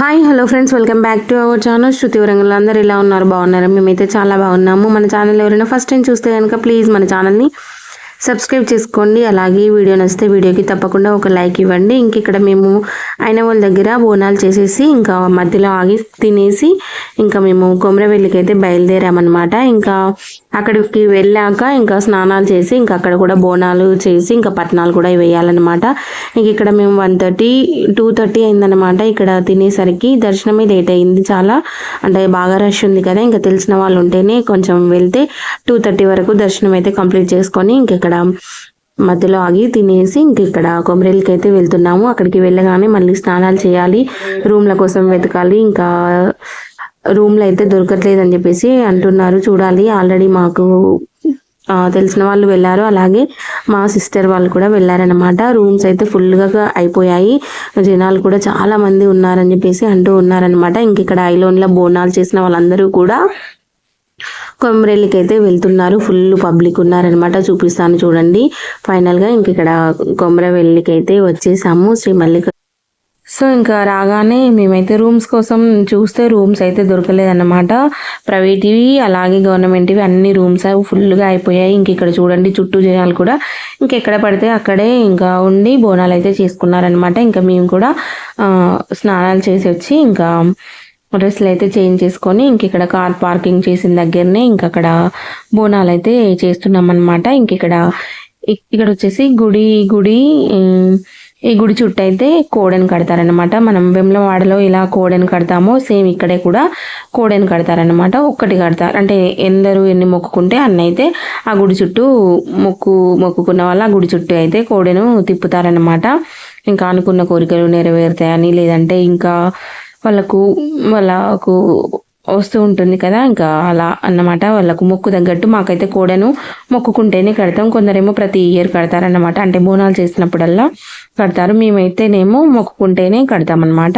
Hi hello friends welcome back to our channel. Shruthi Warangal. అందరూ ఎలా ఉన్నారు? బాగున్నారు? మేమైతే చాలా బాగున్నాము. మన ఛానల్ ఎవరైనా ఫస్ట్ టైం చూస్తే కనుక ప్లీజ్ మన ఛానల్ని సబ్స్క్రైబ్ చేసుకోండి. అలాగే ఈ వీడియో నచ్చితే వీడియోకి తప్పకుండా ఒక లైక్ ఇవ్వండి. ఇంక ఇక్కడ మేము అయిన వాళ్ళ దగ్గర బోనాలు చేసేసి ఇంకా మధ్యలో ఆగి తినేసి ఇంకా మేము కొమరవెల్లికి అయితే బయలుదేరామన్నమాట. ఇంకా అక్కడికి వెళ్ళాక ఇంకా స్నానాలు చేసి ఇంకా అక్కడ కూడా బోనాలు చేసి ఇంకా పట్నాలు కూడా వేయాలన్నమాట. ఇంక ఇక్కడ మేము వన్ థర్టీ టూ థర్టీ అయిందనమాట ఇక్కడ తినేసరికి. దర్శనమే లేట్ అయింది చాలా. అంటే బాగా రష్ ఉంది కదా. ఇంకా తెలిసిన వాళ్ళు ఉంటేనే కొంచెం వెళ్తే టూ థర్టీ వరకు దర్శనం అయితే కంప్లీట్ చేసుకొని ఇంక ఇక్కడ మధ్యలో ఆగి తినేసి ఇంక ఇక్కడ కొమరేలికి అయితే వెళ్తున్నాము. అక్కడికి వెళ్ళగానే మళ్ళీ స్నానాలు చేయాలి రూమ్ల కోసం వెతకాలి ఇంకా రూమ్లు అయితే దొరకట్లేదు అని చెప్పేసి అంటున్నారు. చూడాలి ఆల్రెడీ మాకు తెలిసిన వాళ్ళు వెళ్ళారు. అలాగే మా సిస్టర్ వాళ్ళు కూడా వెళ్ళారనమాట రూమ్స్ అయితే ఫుల్గా అయిపోయాయి. జనాలు కూడా చాలా మంది ఉన్నారని చెప్పేసి అంటూ ఉన్నారనమాట ఇంక ఇక్కడ ఐలోన్లో బోనాలు చేసిన వాళ్ళందరూ కూడా కొమరెల్లికి అయితే వెళ్తున్నారు. ఫుల్ పబ్లిక్ ఉన్నారనమాట చూపిస్తాను చూడండి. ఫైనల్గా ఇంక ఇక్కడ కొమరవెల్లికి అయితే వచ్చేసాము. శ్రీ మల్లిక సో ఇంకా రాగానే మేమైతే రూమ్స్ కోసం చూస్తే రూమ్స్ అయితే దొరకలేదన్నమాట. ప్రైవేట్వి అలాగే గవర్నమెంట్వి అన్ని రూమ్స్ ఫుల్గా అయిపోయాయి. ఇంక ఇక్కడ చూడండి చుట్టూ జనాలు కూడా. ఇంకెక్కడ పడితే అక్కడే ఇంకా ఉండి బోనాలు అయితే చేసుకున్నారనమాట ఇంకా మేము కూడా స్నానాలు చేసి వచ్చి ఇంకా డ్రెస్సులు అయితే చేంజ్ చేసుకొని ఇంక ఇక్కడ కార్ పార్కింగ్ చేసిన దగ్గరనే ఇంక అక్కడ బోనాలు అయితే చేస్తున్నాం అనమాట ఇంక ఇక్కడ ఇక్కడ వచ్చేసి గుడి గుడి ఈ గుడి చుట్టూ అయితే కోడెను కడతారనమాట మనం వెమ్లవాడలో ఇలా కోడెను కడతామో సేమ్ ఇక్కడే కూడా కోడెను కడతారనమాట ఒక్కటి కడతారు అంటే ఎందరు ఎన్ని మొక్కుకుంటే అన్ని అయితే ఆ గుడి చుట్టూ మొక్కు మొక్కుకున్న వాళ్ళు ఆ గుడి చుట్టూ అయితే కోడెను తిప్పుతారనమాట ఇంకా అనుకున్న కోరికలు నెరవేరుతాయని లేదంటే ఇంకా వాళ్ళకు వాళ్ళకు వస్తూ ఉంటుంది కదా ఇంకా అలా అన్నమాట. వాళ్ళకు మొక్కు తగ్గట్టు మాకైతే కోడను మొక్కుకుంటేనే కడతాం. కొందరేమో ప్రతి ఇయర్ కడతారన్నమాట. అంటే బోనాలు చేసినప్పుడల్లా కడతారు. మేమైతేనేమో మొక్కుకుంటేనే కడతామన్నమాట.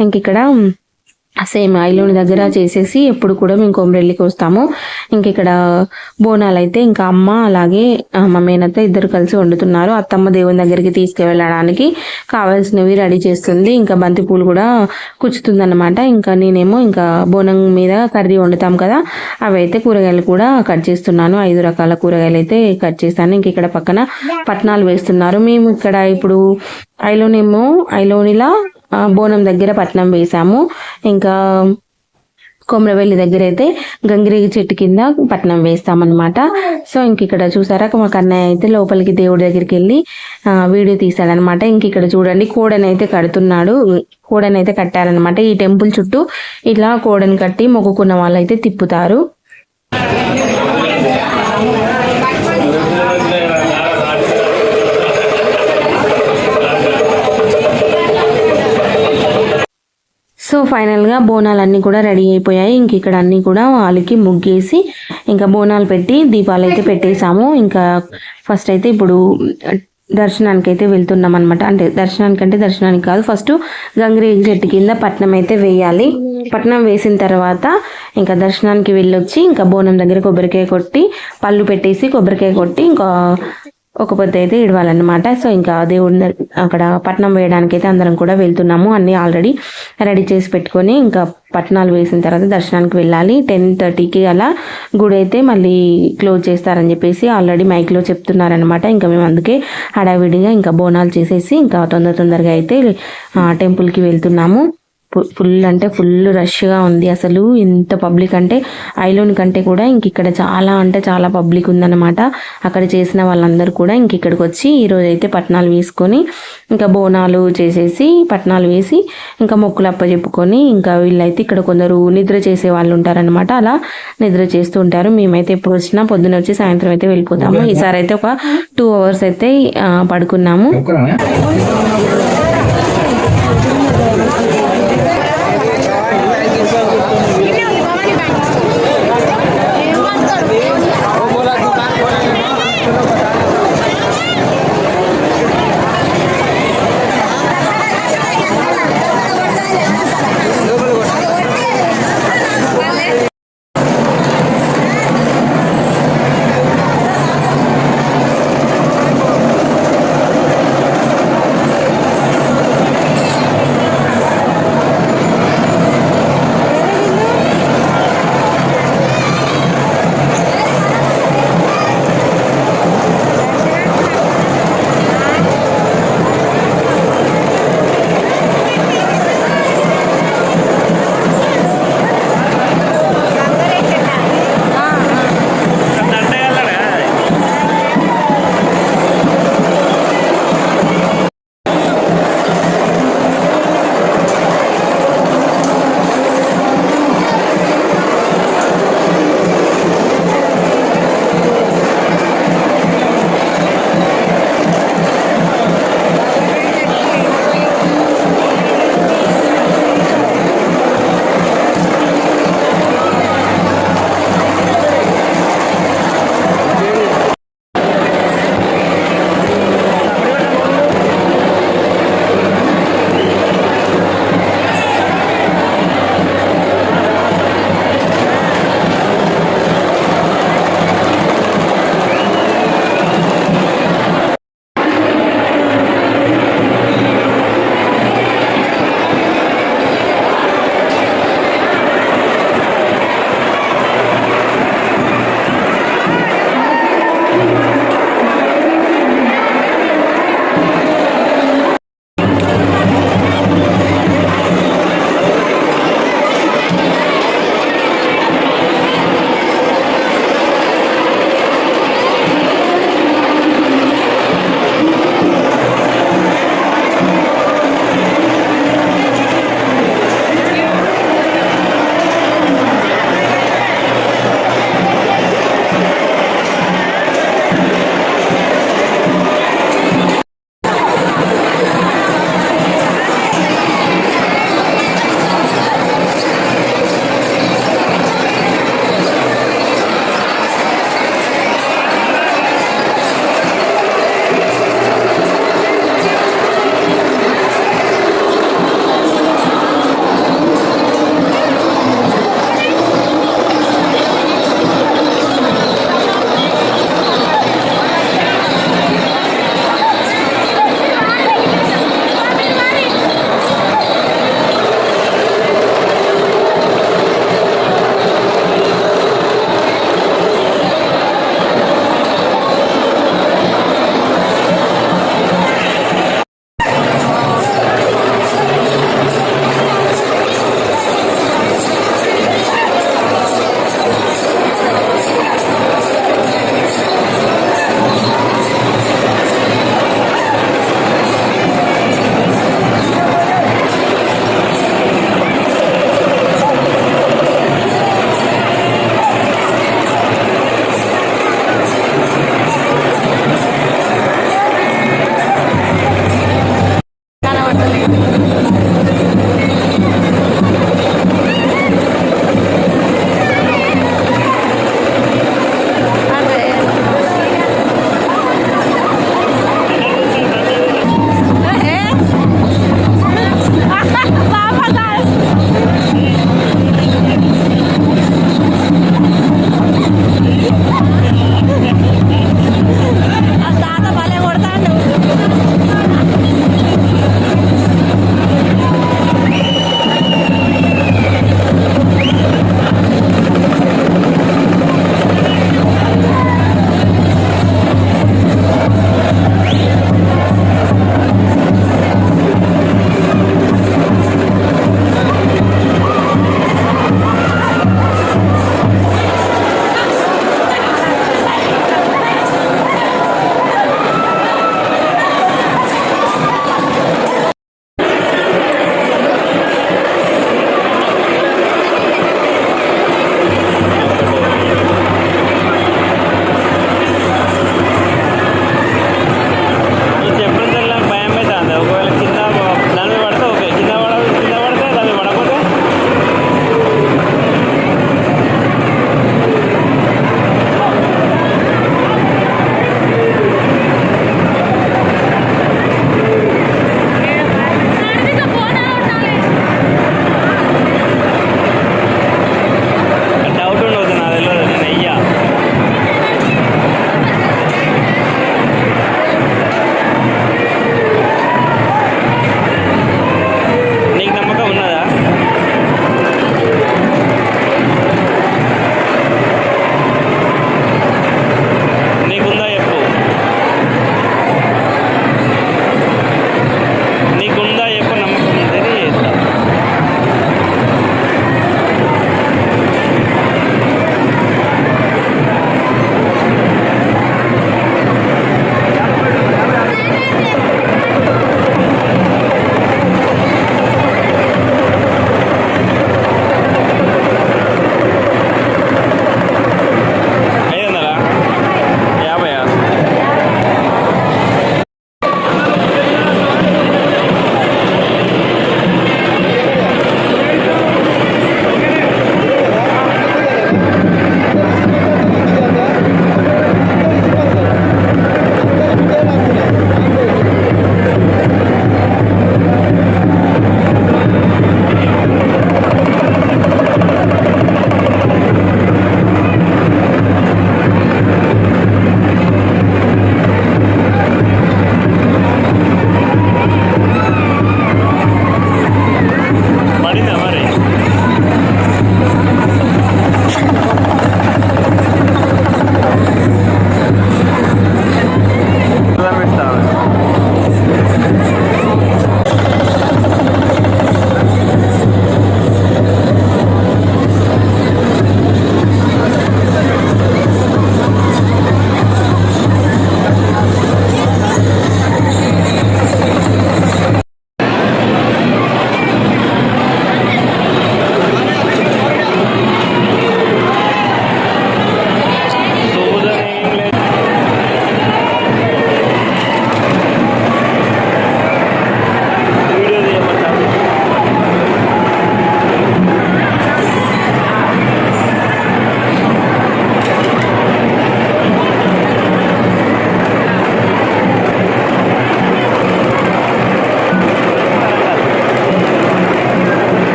ఇంక ఇక్కడ సేమ్ ఐలోని దగ్గర చేసేసి ఎప్పుడు కూడా మేము కొమరెల్లికి వస్తాము. ఇంక ఇక్కడ బోనాలు అయితే ఇంకా అమ్మ అలాగే మా మేనత్త ఇద్దరు కలిసి వండుతున్నారు. అత్తమ్మ దేవుని దగ్గరికి తీసుకువెళ్ళడానికి కావాల్సినవి రెడీ చేస్తుంది. ఇంకా బంతి పూలు కూడా కుచ్చుతుంది అనమాట ఇంకా నేనేమో ఇంకా బోనం మీద కర్రీ వండుతాం కదా అవి అయితే కూరగాయలు కూడా కట్ చేస్తున్నాను. ఐదు రకాల కూరగాయలు అయితే కట్ చేస్తాను ఇంక ఇక్కడ పక్కన పట్నాలు వేస్తున్నారు. మేము ఇక్కడ ఇప్పుడు ఐలోనేమో ఐలోనిలా బోనం దగ్గర పట్నం వేసాము. ఇంకా కొమరవెల్లి దగ్గర అయితే గంగిరేగి చెట్టు కింద పట్నం వేస్తామన్నమాట. సో ఇంక ఇక్కడ చూసారా మా కన్నయ్య అయితే లోపలికి దేవుడి దగ్గరికి వెళ్ళి వీడియో తీశాడనమాట ఇంక ఇక్కడ చూడండి కోడనైతే కడుతున్నాడు. కోడనైతే కట్టారనమాట ఈ టెంపుల్ చుట్టూ ఇట్లా కోడని కట్టి మొక్కుకున్న వాళ్ళు అయితే తిప్పుతారు. సో ఫైనల్గా బోనాలు అన్నీ కూడా రెడీ అయిపోయాయి. ఇంక ఇక్కడ అన్నీ కూడా వాళ్ళకి ముగ్గేసి ఇంకా బోనాలు పెట్టి దీపాలు అయితే పెట్టేశాము. ఇంకా ఫస్ట్ అయితే ఇప్పుడు దర్శనానికి అయితే వెళ్తున్నాం అనమాట అంటే దర్శనానికి అంటే దర్శనానికి కాదు ఫస్ట్ గంగిరేగి చెట్టు కింద పట్నం అయితే వేయాలి. పట్నం వేసిన తర్వాత ఇంకా దర్శనానికి వెళ్ళొచ్చి ఇంకా బోనం దగ్గర కొబ్బరికాయ కొట్టి పళ్ళు పెట్టేసి కొబ్బరికాయ కొట్టి ఇంకా ఒక పొద్దు అయితే ఇడవాలన్నమాట సో ఇంకా దేవుడిని అక్కడ పట్నం వేయడానికి అయితే అందరం కూడా వెళ్తున్నాము. అన్నీ ఆల్రెడీ రెడీ చేసి పెట్టుకొని ఇంకా పట్నాలు వేసిన తర్వాత దర్శనానికి వెళ్ళాలి. టెన్ థర్టీకి అలా గుడి అయితే మళ్ళీ క్లోజ్ చేస్తారని చెప్పేసి ఆల్రెడీ మైక్లో చెప్తున్నారనమాట ఇంకా మేము అందుకే హడావిడిగా ఇంకా బోనాలు చేసేసి ఇంకా తొందర తొందరగా అయితే టెంపుల్కి వెళ్తున్నాము. ఫుల్ అంటే ఫుల్ రష్గా ఉంది అసలు. ఎంత పబ్లిక్ అంటే ఐలోని కంటే కూడా ఇంక ఇక్కడ చాలా అంటే చాలా పబ్లిక్ ఉందన్నమాట. అక్కడ చేసిన వాళ్ళందరూ కూడా ఇంక ఇక్కడికి వచ్చి ఈరోజు అయితే పట్నాలు వేసుకొని ఇంకా బోనాలు చేసేసి పట్నాలు వేసి ఇంకా మొక్కులు అప్పచెప్పుకొని ఇంకా వీళ్ళైతే ఇక్కడ కొందరు నిద్ర చేసే వాళ్ళు ఉంటారనమాట అలా నిద్ర చేస్తూ ఉంటారు. మేమైతే ఎప్పుడు వచ్చినా పొద్దున వచ్చి సాయంత్రం అయితే వెళ్ళిపోతాము. ఈసారి అయితే ఒక టూ అవర్స్ అయితే పడుకున్నాము.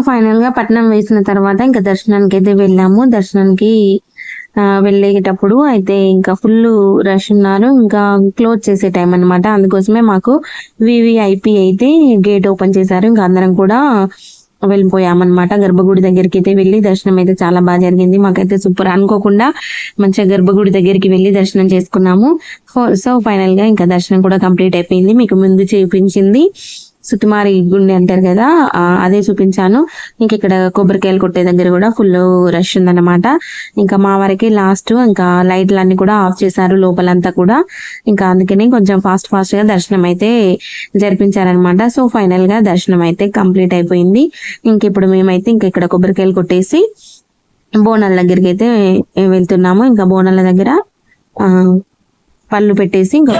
సో ఫైనల్ పట్నం వేసిన తర్వాత ఇంకా దర్శనానికి అయితే వెళ్ళాము. దర్శనానికి వెళ్ళేటప్పుడు అయితే ఇంకా ఫుల్ రష్ ఉన్నారు. ఇంకా క్లోజ్ చేసే టైం అనమాట అందుకోసమే మాకు వివిఐపి అయితే గేట్ ఓపెన్ చేశారు. ఇంకా అందరం కూడా వెళ్ళిపోయామన్నమాట. గర్భగుడి దగ్గరికి అయితే వెళ్ళి దర్శనం అయితే చాలా బాగా జరిగింది. మాకైతే సూపర్ అనుకోకుండా మంచిగా గర్భగుడి దగ్గరికి వెళ్ళి దర్శనం చేసుకున్నాము. సో ఫైనల్గా ఇంకా దర్శనం కూడా కంప్లీట్ అయిపోయింది. మీకు ముందు చూపించింది. సుతిమారి గుండె అంటారు కదా అదే చూపించాను. ఇంక ఇక్కడ కొబ్బరికాయలు కొట్టే దగ్గర కూడా ఫుల్ రష్ ఉందన్నమాట. ఇంకా మా వారికి లాస్ట్ ఇంకా లైట్లు అన్ని కూడా ఆఫ్ చేశారు లోపలంతా కూడా. ఇంకా అందుకని కొంచెం ఫాస్ట్ ఫాస్ట్గా దర్శనం అయితే జరిపించారనమాట సో ఫైనల్గా దర్శనం అయితే కంప్లీట్ అయిపోయింది. ఇంక ఇప్పుడు మేమైతే ఇంక ఇక్కడ కొబ్బరికాయలు కొట్టేసి బోనాల దగ్గరికి అయితే వెళ్తున్నాము. ఇంకా బోనాల దగ్గర పళ్ళు పెట్టేసి ఇంకా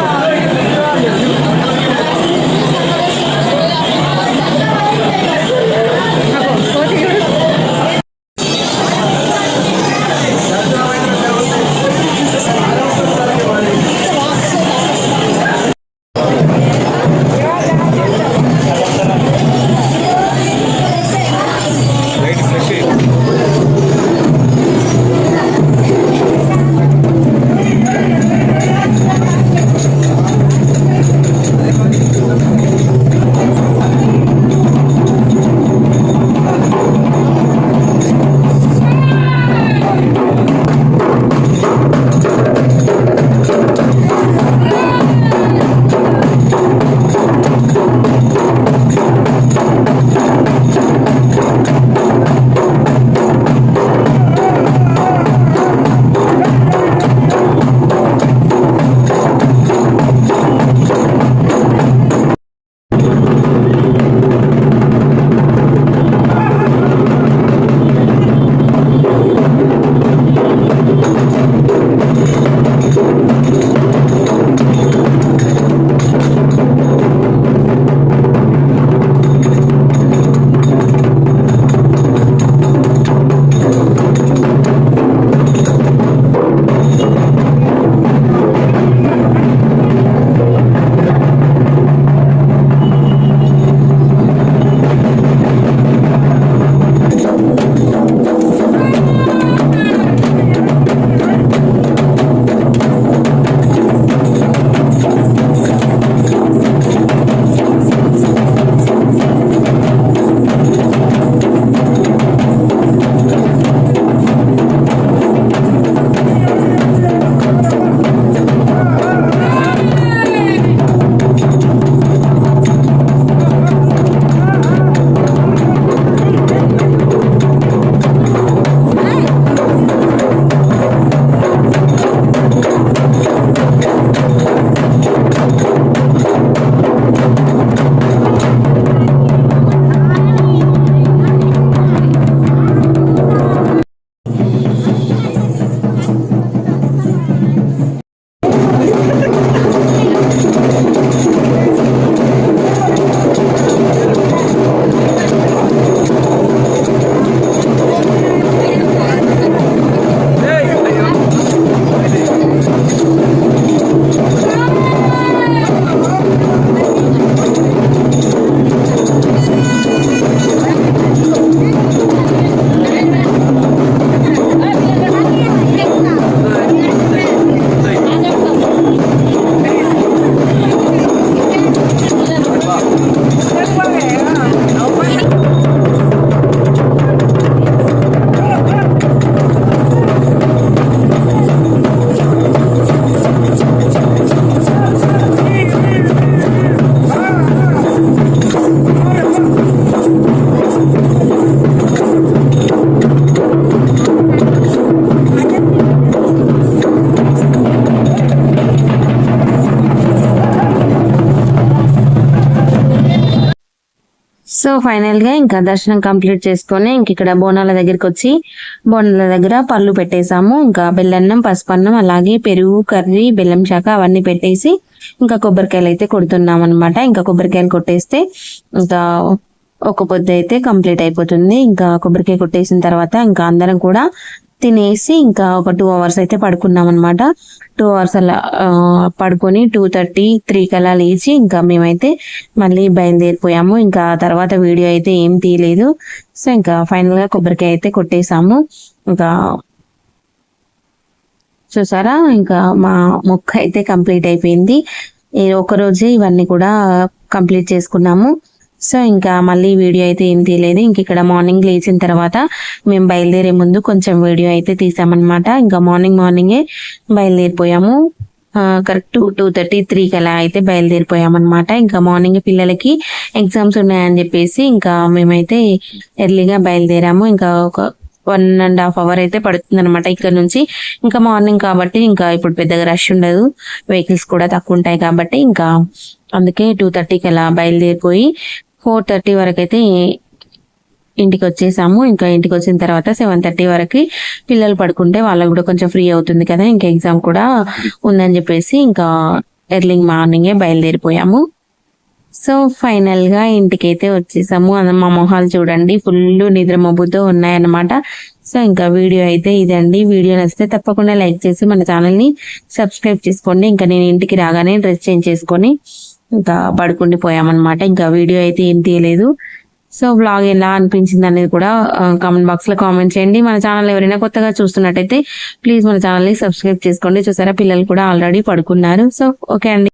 ఫైనల్గా ఇంకా దర్శనం కంప్లీట్ చేసుకొని ఇంక ఇక్కడ బోనాల దగ్గరికి వచ్చి బోనాల దగ్గర పళ్ళు పెట్టేసాము ఇంకా బెల్లన్నం పసుపన్నం అలాగే పెరుగు కర్రీ బెల్లం శాఖ అవన్నీ పెట్టేసి ఇంకా కొబ్బరికాయలు అయితే కొడుతున్నాం అనమాట ఇంకా కొబ్బరికాయలు కొట్టేస్తే ఇంకా ఒక పొద్దు అయితే కంప్లీట్ అయిపోతుంది. ఇంకా కొబ్బరికాయ కొట్టేసిన తర్వాత ఇంకా అందరం కూడా తినేసి ఇంకా ఒక టూ అవర్స్ అయితే పడుకున్నాం అనమాట టూ అవర్స్ అలా పడుకొని టూ థర్టీ త్రీకి అలా లేచి ఇంకా మేమైతే మళ్ళీ బయలుదేరిపోయాము. ఇంకా తర్వాత వీడియో అయితే ఏం తీయలేదు. సో ఇంకా ఫైనల్గా కొబ్బరికాయ అయితే కొట్టేసాము. ఇంకా చూసారా? ఇంకా మా మొక్క అయితే కంప్లీట్ అయిపోయింది. ఒకరోజే ఒక రోజే ఇవన్నీ కూడా కంప్లీట్ చేసుకున్నాము. సో ఇంకా మళ్ళీ వీడియో అయితే ఏం తీయలేదు. ఇంక ఇక్కడ మార్నింగ్ లేచిన తర్వాత మేము బయలుదేరే ముందు కొంచెం వీడియో అయితే తీసామన్నమాట. ఇంకా మార్నింగ్ మార్నింగే బయలుదేరిపోయాము. కరెక్ట్ టూ థర్టీ త్రీకి అలా అయితే బయలుదేరిపోయామన్నమాట. ఇంకా మార్నింగ్ పిల్లలకి ఎగ్జామ్స్ ఉన్నాయని చెప్పేసి ఇంకా మేమైతే ఎర్లీగా బయలుదేరాము. ఇంకా ఒక వన్ అండ్ హాఫ్ అవర్ అయితే పడుతుంది అనమాట ఇక్కడ నుంచి. ఇంకా మార్నింగ్ కాబట్టి ఇంకా ఇప్పుడు పెద్దగా రష్ ఉండదు. వెహికల్స్ కూడా తక్కువ ఉంటాయి కాబట్టి ఇంకా అందుకే టూ థర్టీకి అలా బయలుదేరిపోయి ఫోర్ థర్టీ వరకు అయితే ఇంటికి వచ్చేసాము ఇంకా ఇంటికి వచ్చిన తర్వాత సెవెన్ థర్టీ వరకు పిల్లలు పడుకుంటే వాళ్ళకి కూడా కొంచెం ఫ్రీ అవుతుంది కదా ఇంకా ఎగ్జామ్ కూడా ఉందని చెప్పేసి ఇంకా ఎర్లీ మార్నింగే బయలుదేరిపోయాము. సో ఫైనల్గా ఇంటికైతే వచ్చేసాము. మా మొహాలు చూడండి ఫుల్ నిద్ర మబ్బుతో ఉన్నాయన్నమాట. సో ఇంకా వీడియో అయితే ఇదండి. వీడియో నచ్చితే తప్పకుండా లైక్ చేసి మన ఛానల్ని సబ్స్క్రైబ్ చేసుకోండి. ఇంకా నేను ఇంటికి రాగానే డ్రెస్ చేంజ్ చేసుకొని ఇంకా పడుకుండి పోయామన్నమాట ఇంకా వీడియో అయితే ఏం తీయలేదు. సో బ్లాగ్ ఎలా అనిపించింది అనేది కూడా కామెంట్ బాక్స్లో కామెంట్ చేయండి. మన ఛానల్ ఎవరైనా కొత్తగా చూస్తున్నట్టయితే ప్లీజ్ మన ఛానల్ని సబ్స్క్రైబ్ చేసుకోండి. చూసారా పిల్లలు కూడా ఆల్రెడీ పడుకున్నారు. సో ఓకే అండి.